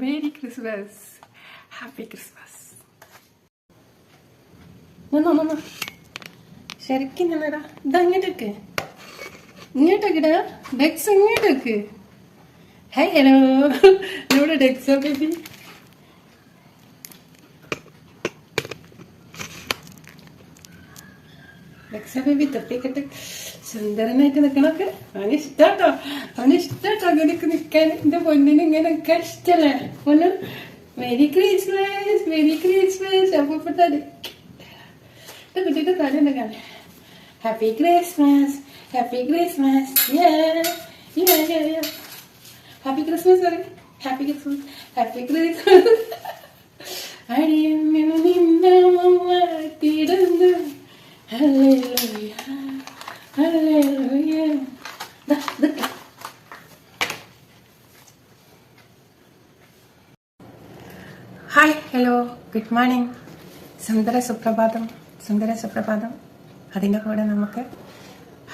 Merry Christmas happy Christmas നിന്നോ നിന്നോ ശരിക്കും നിന്നടാ ഇതാ ഇങ്ങോട്ടേക്ക്. ഇങ്ങോട്ടേക്കിടാ ഡെക്സ് ഇങ്ങോട്ടേക്ക്. ഹായ് ഹലോ ഇവിടെ ഡെക്സോ ബേബി ഡെക്സോ ബേബി തൊട്ടിക്കെട്ട്. സുന്ദരനായിട്ട് നിൽക്കണൊക്കെ അവനിഷ്ടാട്ടോ അവനിഷ്ടാട്ടോ അങ്ങനെയൊക്കെ നിൽക്കാൻ എന്റെ പൊന്നിന് ഇങ്ങനെ ഒക്കെ ഇഷ്ടല്ലേ? പൊന്നു മെരി ക്രിസ്മസ് മെരി ക്രിസ്മസ് അപ്പൊ തടി കുട്ടിയുടെ തല എന്താ കാണേ happy Christmas happy Christmas happy Christmas പറയും ഹാപ്പി ക്രിസ്മസ് ഹാപ്പി ക്രിസ്മസ് അടിയങ്ങനെ നിന്നമ്മ തിടന്നു ഹല്ലേലൂയ ഹലോ ഗുഡ് മോർണിംഗ്. സുന്ദര സുപ്രഭാതം സുന്ദര സുപ്രഭാതം. അതിന്റെ കൂടെ നമുക്ക്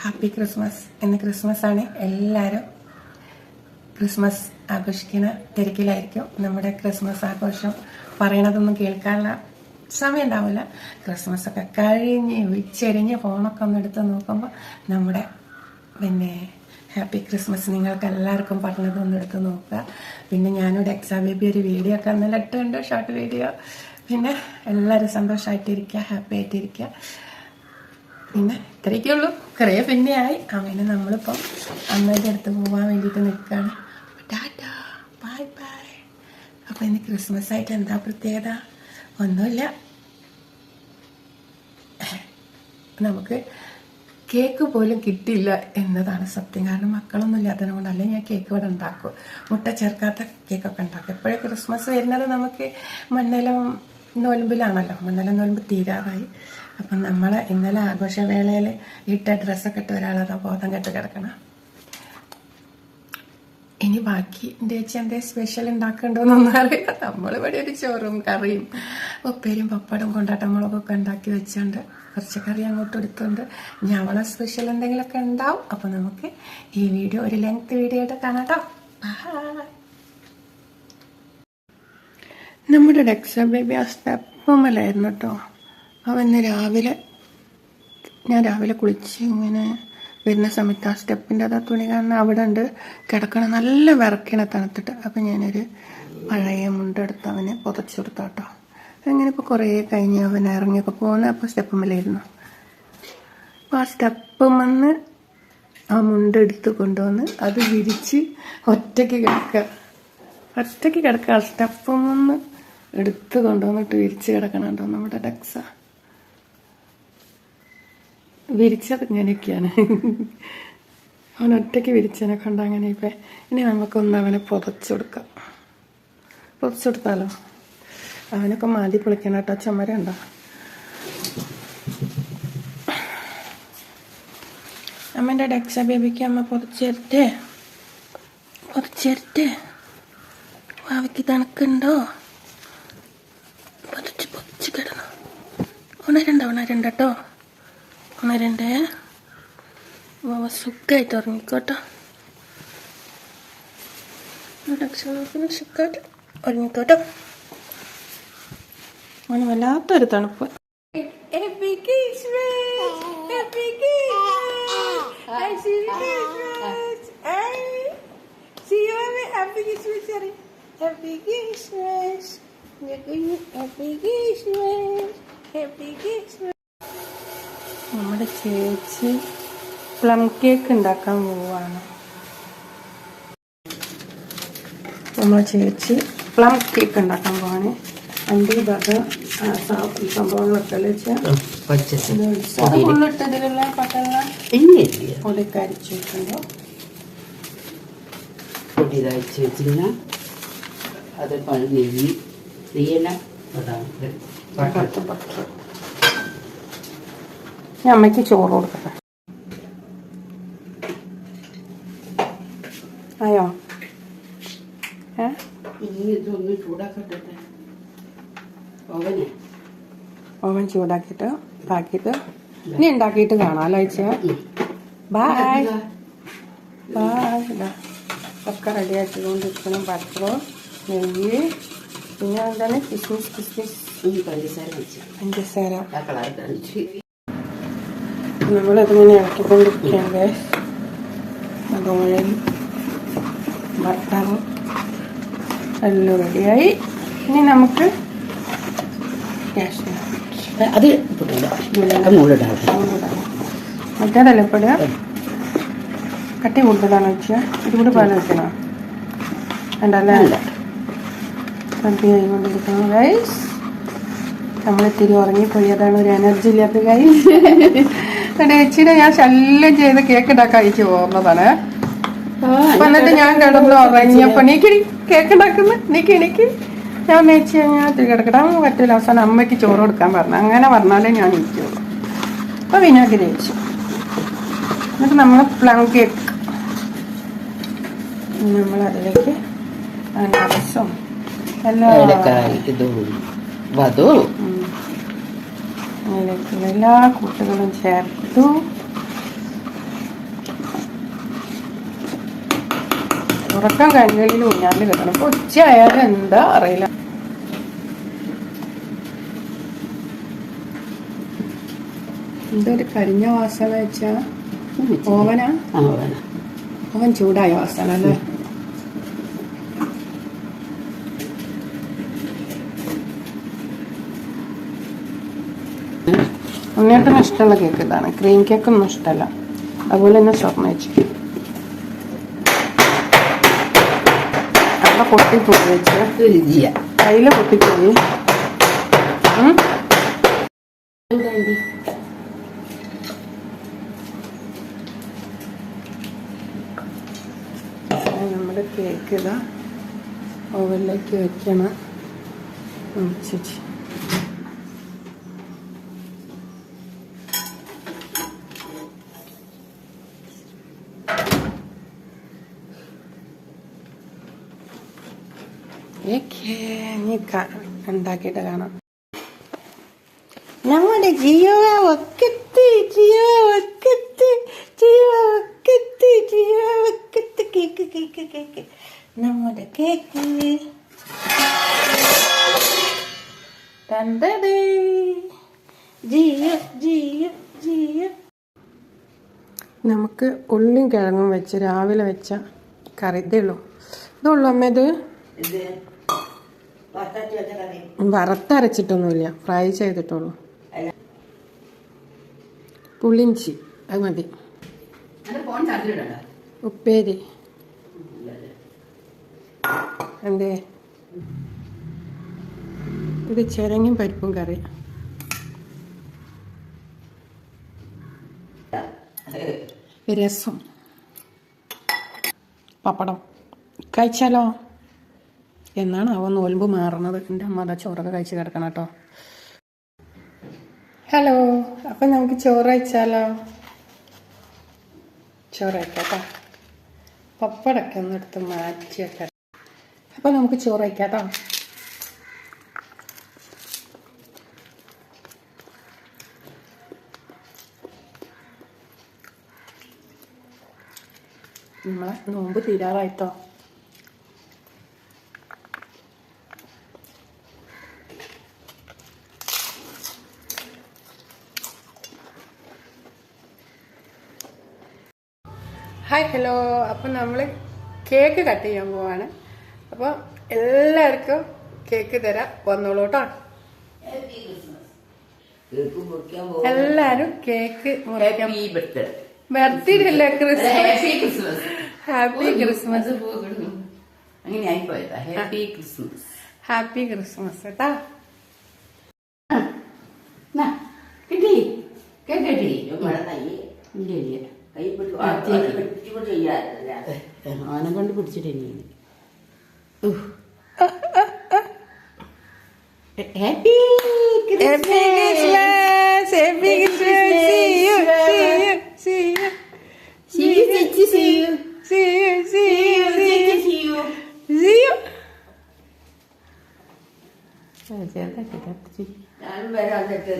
ഹാപ്പി ക്രിസ്മസ് ഇന്ന് ക്രിസ്മസ് ആണ് എല്ലാവരും. ക്രിസ്മസ് ആഘോഷിക്കുന്ന തിരക്കിലായിരിക്കും. നമ്മുടെ ക്രിസ്മസ് ആഘോഷം പറയണതൊന്നും കേൾക്കാനുള്ള സമയം ഉണ്ടാവില്ല. ക്രിസ്മസ് ഒക്കെ കഴിഞ്ഞ് ഉച്ചരിഞ്ഞ് ഫോണൊക്കെ ഒന്ന് എടുത്ത് നോക്കുമ്പോൾ നമ്മുടെ പിന്നെ ഹാപ്പി ക്രിസ്മസ് നിങ്ങൾക്ക് എല്ലാവർക്കും പറഞ്ഞതൊന്നും എടുത്ത് നോക്കുക. പിന്നെ ഞാനിവിടെ എക്സാം ബേബി ഒരു വീഡിയോ ഒക്കെ നല്ല ഇട്ടുണ്ട് ഷോർട്ട് വീഡിയോ പിന്നെ എല്ലാവരും സന്തോഷമായിട്ടിരിക്കുക ഹാപ്പി ആയിട്ടിരിക്കുക. പിന്നെ ഇത്രയൊക്കെ ഉള്ളൂ. കുറേ പിന്നെ ആയി. അങ്ങനെ നമ്മളിപ്പം അമ്മയുടെ അടുത്ത് പോകാൻ വേണ്ടിയിട്ട് നിൽക്കുകയാണ്. ടാറ്റാ ബൈ ബൈ അപ്പോൾ ഇനി ക്രിസ്മസ് ആയിട്ട് എന്താ പ്രത്യേകത? ഒന്നുമില്ല. നമുക്ക് കേക്ക് പോലും കിട്ടിയില്ല എന്നതാണ് സത്യം. കാരണം മക്കളൊന്നും ഇല്ലാത്തതിനെ അല്ലെങ്കിൽ ഞാൻ കേക്ക് ഇവിടെ ഉണ്ടാക്കും മുട്ട ചേർക്കാത്ത കേക്കൊക്കെ ഉണ്ടാക്കും എപ്പോഴും ക്രിസ്മസ് വരുന്നത് നമുക്ക് മണ്ണെല്ലാം നോൽമ്പിലാണല്ലോ. മണ്ണെല്ലാം നോൽമ്പ് തീരാറായി. അപ്പം നമ്മളെ ഇന്നലെ ആഘോഷവേളയിൽ ഇട്ട ഡ്രസ്സൊക്കെ ഇട്ട് ഒരാളതാ ബോധം കെട്ട് കിടക്കണം. ഇനി ബാക്കി എന്റെ ചേച്ചി എന്തേ സ്പെഷ്യൽ ഉണ്ടാക്കണ്ടോന്നൊന്നും അറിയില്ല. നമ്മളിവിടെ ഒരു ചോറും കറിയും ഉപ്പേരിയും പപ്പടം കൊണ്ടാട്ടമുളകൊക്കെ ഉണ്ടാക്കി വെച്ചുകൊണ്ട് കുറച്ച് കറി അങ്ങോട്ട് എടുത്തുകൊണ്ട് ഇനി അവളെ സ്പെഷ്യൽ എന്തെങ്കിലുമൊക്കെ ഉണ്ടാവും. അപ്പോൾ നമുക്ക് ഈ വീഡിയോ ഒരു ലെങ്ത് വീഡിയോ ആയിട്ട് കാണാം നമ്മുടെ ഡെക്സ ബേബി ആ സ്റ്റെപ്പമല്ലായിരുന്നു കേട്ടോ അവന്ന് രാവിലെ ഞാൻ രാവിലെ കുളിച്ച് ഇങ്ങനെ വരുന്ന സമയത്ത് ആ സ്റ്റെപ്പിന്റെ അതാ തുണി കാരണം അവിടെ ഉണ്ട്. കിടക്കണം നല്ല വിറക്കണ തണുത്തിട്ട്. അപ്പം ഞാനൊരു പഴയ മുണ്ടെടുത്ത് അവനെ പുതച്ചു കൊടുത്തു കേട്ടോ അങ്ങനെ ഇപ്പോൾ കുറേ കഴിഞ്ഞ് അവൻ ഇറങ്ങിയൊക്കെ പോകുന്ന അപ്പോൾ സ്റ്റെപ്പുമ്മലായിരുന്നു അപ്പോൾ ആ സ്റ്റെപ്പുമെന്ന് ആ മുണ്ടെടുത്ത് കൊണ്ടുവന്ന് അത് വിരിച്ച് ഒറ്റയ്ക്ക് കിടക്കുക. ഒറ്റയ്ക്ക് കിടക്കുക. സ്റ്റെപ്പുമെന്ന് എടുത്ത് കൊണ്ടുവന്നിട്ട് വിരിച്ച് കിടക്കണം കേട്ടോ നമ്മുടെ ഡെക്സ? വിരിച്ചത് ഇങ്ങനെയൊക്കെയാണ്. അവൻ ഒറ്റയ്ക്ക് വിരിച്ചതിനെ കണ്ട അങ്ങനെ ഇപ്പം ഇനി നമുക്കൊന്ന് അവനെ പുതച്ചു കൊടുക്കാം. അവനൊക്കെ മാതി പൊളിക്കണം കേട്ടോ ചുമര ഉണ്ടോ ഡെക്സ ബേബിക്ക് അമ്മ പുതച്ചേരട്ടെ പുതച്ചേരട്ടെ ഭാവിക്ക് തണുക്കുണ്ടോ? പുതച്ച് പുതച്ച് കിടന്നു. ഉണരണ്ട ഉണരണ്ട കേട്ടോ. ഉണരണ്ടേ വാവ സുഖമായിട്ട് ഉറങ്ങിക്കോട്ടോ ഡെക്സിന് സുഖമായിട്ട് ഉറങ്ങിക്കോട്ടോ അവന് വല്ലാത്തൊരു തണുപ്പ് Happy Christmas! Happy Christmas! Happy Christmas! നമ്മുടെ ചേച്ചി പ്ലം കേക്ക് ഉണ്ടാക്കാൻ പോവാണ് നമ്മുടെ ചേച്ചി പ്ലം കേക്ക് ഉണ്ടാക്കാൻ പോവാണ്. അതിന്റെ ഇതൊക്കെ സംഭവങ്ങളൊക്കെ വെച്ചാൽ ഉള്ളിട്ടതിലുള്ള പട്ടങ്ങ ഇന്നില്ല പൊടിയൊക്കെ അരിച്ചു വെക്കുമ്പോൾ പൊടി ഇതയച്ച് വെച്ചിരുന്ന അത് നെയ്യ് നെയ്യല്ല പത്ത് പത്ത്. ഞാൻ അമ്മയ്ക്ക് ചോറ് കൊടുക്കട്ടെ. ആയോ? ഏ? ഇതൊന്ന് ചൂടാക്കട്ടെ. ഓവനെ. ഓവൻ ചൂടാക്കിയിട്ട് ഇതാക്കിയിട്ട് ഇനി ഉണ്ടാക്കിയിട്ട് കാണാം അല്ലേ ചേച്ചി? ബായ്. ബായ്. ഒക്കെ റെഡിയാക്കിക്കൊണ്ടിരിക്കണം ബട്ടർ നെയ്യ് പിന്നെ എന്താണ്? കിസ്മിസ് കിസ്മിസ് പഞ്ചസാര പഞ്ചസാര. നമ്മളിതിങ്ങനെ ഇളക്കിക്കൊണ്ടിരിക്കുകയാണ് ഗ്യാസ് അതുവഴി ഭർത്താവ് എല്ലാം റെഡിയായി. ഇനി നമുക്ക് ഗ്യാസ് അത് മറ്റേതല്ലേ ഇപ്പോഴും കട്ടി കൂടുതലാണോ വെച്ചാൽ ഇതുകൂടി പാൽ വെക്കണോ? ഉണ്ടല്ലേ റെഡിയായി കൊണ്ടിരിക്കുന്നു ഗൈസ് നമ്മളെത്തിരി ഉറങ്ങിപ്പോയി. അതാണ് ഒരു എനർജി ഇല്ലാത്ത കാര്യം കൈ ചേച്ചിയുടെ ഞാൻ ശല്യം ചെയ്ത് കേക്ക് ഉണ്ടാക്കാൻ അയച്ചു പോകുന്നതാണ്. എന്നിട്ട് ഞാൻ കിടന്ന് ഉറങ്ങിയപ്പോ നീക്ക് കേക്ക് ഉണ്ടാക്കുന്നു നീക്ക് എനിക്ക് ഞാൻ മേച്ചി ഞാൻ കിടക്കടാൻ പറ്റില്ല അവസാനം അമ്മയ്ക്ക് ചോറ് കൊടുക്കാൻ പറഞ്ഞു. അങ്ങനെ പറഞ്ഞാലേ ഞാൻ ഇരിക്കുള്ളൂ അപ്പൊ വിനാഗിരി വെച്ചു എന്നിട്ട് നമ്മൾ പ്ലം കേക്ക് നമ്മൾ അതിലേക്ക് അനാരസും എല്ലാം അതിലേക്കുള്ള എല്ലാ കൂട്ടുകളും ചേർത്തു ഉറക്കം കല്ലുകളിൽ ഊഞ്ഞാൽ കിട്ടണം. ഇപ്പൊ ഉച്ചയായാലും എന്താ അറിയില്ല. എന്തൊരു കരിഞ്ഞ വാസന വെച്ചാ? ഓവനാ. ഓവൻ ചൂടായ വാസന അല്ലേ? ഉണ്ണിയേട്ടന് ഇഷ്ടമുള്ള കേക്ക് ഇതാണ്. ക്രീം കേക്ക് ഒന്നും ഇഷ്ടമല്ല. അതുപോലെ തന്നെ സ്വർണ വെച്ച്. അവിടെ പൊട്ടിപ്പോയി വെച്ച് കയ്യിൽ പൊട്ടിപ്പോയി. നമ്മുടെ കേക്ക് ഇതാ. ഓവനിലേക്ക് വെക്കണം. ചേച്ചി ഓക്കേ, ഇനി കാ- ഉണ്ടാക്കിയിട്ട് കാണാം നമ്മുടെ ജിയോ ഒക്കത്ത് ജിയോ ഒക്കത്ത് ജിയോ ഒക്കത്ത് ജിയോ ഒക്കത്ത് കേക്ക് കേക്ക് കേക്ക്. നമ്മുടെ കേക്ക്. തന്തടേ. ജിയോ ജിയോ ജിയോ. നമുക്ക് ഉള്ളിയും കിഴങ്ങും വെച്ച് രാവിലെ വെച്ച കറി. ഇതേ ഉള്ളൂ. ഇതുള്ളൂ അമ്മ ഇത് ഇത് വറുത്തരച്ച് വെച്ച കറി വറുത്തരച്ചിട്ടൊന്നുമില്ല. ഫ്രൈ ചെയ്തിട്ടുള്ളൂ. പുളിഞ്ചി അത് മതി. ഉപ്പേരി. എന്തേ? ഇത് ചിരങ്ങും പരിപ്പും കറി. രസം. പപ്പടം. കഴിച്ചാലോ? എന്നാണ് അവ നോൽമ്പ് മാറണത് എന്റെ അമ്മ അതാ ചോറൊക്കെ കഴിച്ച് കിടക്കണം കേട്ടോ. ഹലോ അപ്പം നമുക്ക് ചോറ് കഴിച്ചാലോ? ചോറ് കഴിക്കാട്ടോ പപ്പടൊക്കെ ഒന്ന് എടുത്ത് മാറ്റി വെക്കാം അപ്പം നമുക്ക് ചോറ് കഴിക്കാട്ടോ നമ്മളെ നോമ്പ് തീരാറായിട്ടോ? ഹലോ അപ്പം നമ്മൾ കേക്ക് കട്ട് ചെയ്യാൻ പോവാണ്. അപ്പോൾ എല്ലാവർക്കും കേക്ക് തരാ വന്നോളൂ കേട്ടോ കേക്ക് മുറിക്കാൻ പോകും എല്ലാരും കേക്ക് മുറിക്കാൻ ബർത്ത്ഡേ അല്ലേ Christmas happy Christmas happy Christmas അങ്ങനെ ആയിപ്പോയതാ ഹാപ്പി ക്രിസ്മസ് ഹാപ്പി ക്രിസ്മസ് കേട്ടാ കേട്ടി കിട്ടി ഇല്ല ഇല്ല. കൈ ആനം കണ്ട് പിടിച്ചിട്ട് happy happy Christmas happy Christmas see you see you see you. See you see you see you. See you see you ഞാനും വരാം കേക്ക്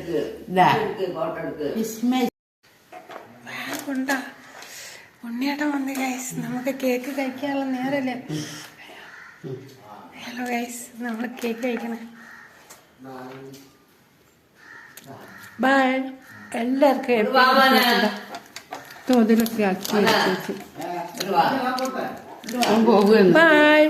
ഫോട്ടോ എടുക്ക്. ക്രിസ്മസ് കൊണ്ടാ. ഉണ്ണിയേട്ടൻ വന്ന് ഗൈസ് നമുക്ക് കേക്ക് കഴിക്കാനുള്ള നേരല്ലേ? ഹലോ ഗൈസ് നമ്മൾ കേക്ക് കഴിക്കണേ. ബൈ എല്ലാവർക്കും. തോതിലൊക്കെ ആക്കി ബായ് ബൈ